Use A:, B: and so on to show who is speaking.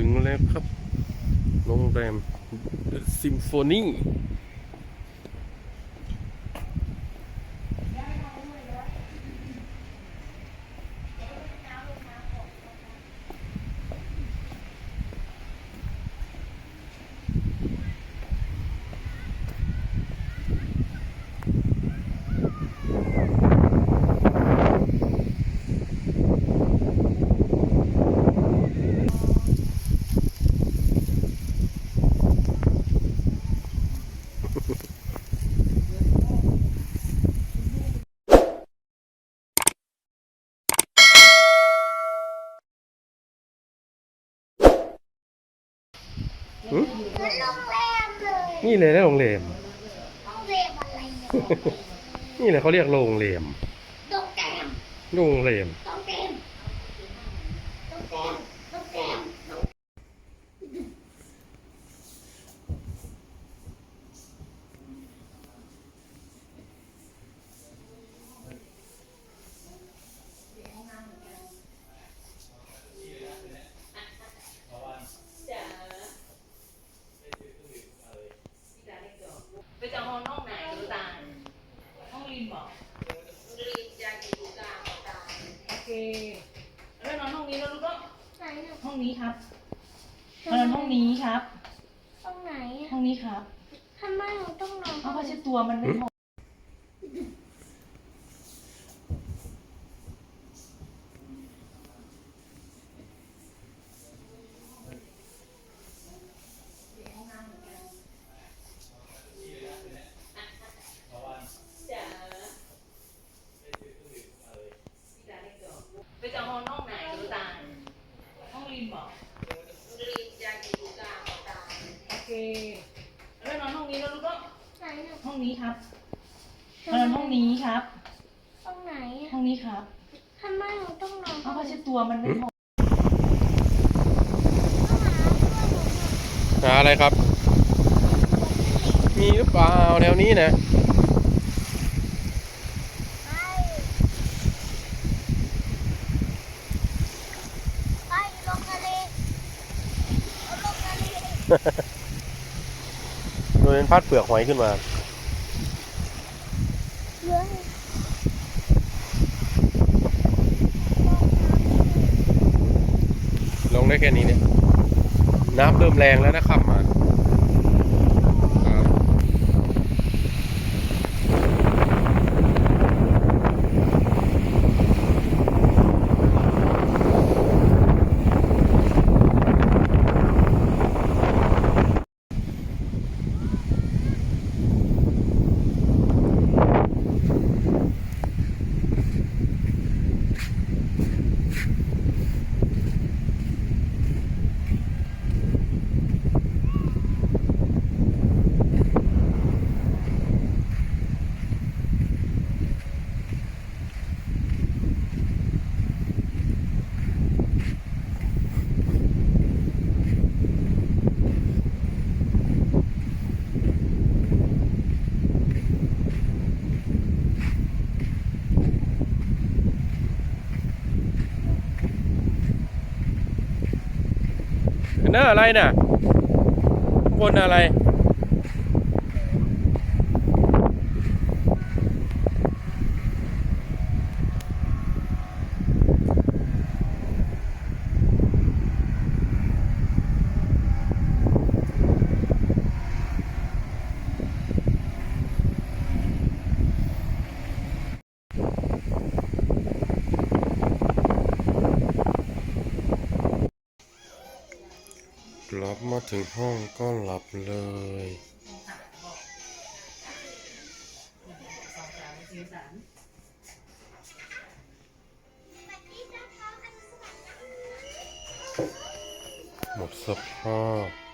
A: ถึงแล้วครับ โรงแรมซิมโฟนี หึ
B: เหมือนโรงแรมเลย
A: นี่เลยนะโรงแรม
B: โรงแรมอะไรเนี่ย
A: นี่แหละเขาเรียกโรงแรม
B: โรงแรม
A: โรงแรม
B: โรงแรมโรงแรมโรงแรม
C: ไปจะห้องห้องไหนดูตาห้องริมบอก
B: รีบจะอยู่กลางกลาง
C: โอเค แล้วนอนห้องนี้แล้วลูกก็
B: ไหนอะ
C: ห้องนี้ครับนอนห้องนี้ครับ
B: ตรงไหนอะ
C: ห้องนี้ครับ
B: ทำไมหนูต้องนอน
C: เอาผ้าเช็ดตัวมันไม่พอ ไปจะห้องห้องไหนดูตาห้องริมบอก
B: รีบจะอยู่กลางกลาง
C: โอเค แล้วนอนห้องนี้แล้วลูกก็
B: ไหนอะ
C: ห้องนี้ครับนอนห้องนี้ครับ
B: ตรงไหนอะ
C: ห้องนี้ครับ
B: ทำไมหนูต้องนอน
C: เอาผ้าเช็ดตัวมันไม่พอ
A: หาอะไรครับ มีหรือเปล่าแนวนี้นะ
B: ไปลงทะเลเอาลงทะเล
A: โดยเป็นพัดเปลือกหอยขึ้นมา
B: เยอะ
A: ลงได้แค่นี้เนี่ย น้ำเริ่มแรงแล้วนะครับ เนออะไรน่ะบนอะไร กลับมาถึงห้องก็หลับเลย หมดสภาพ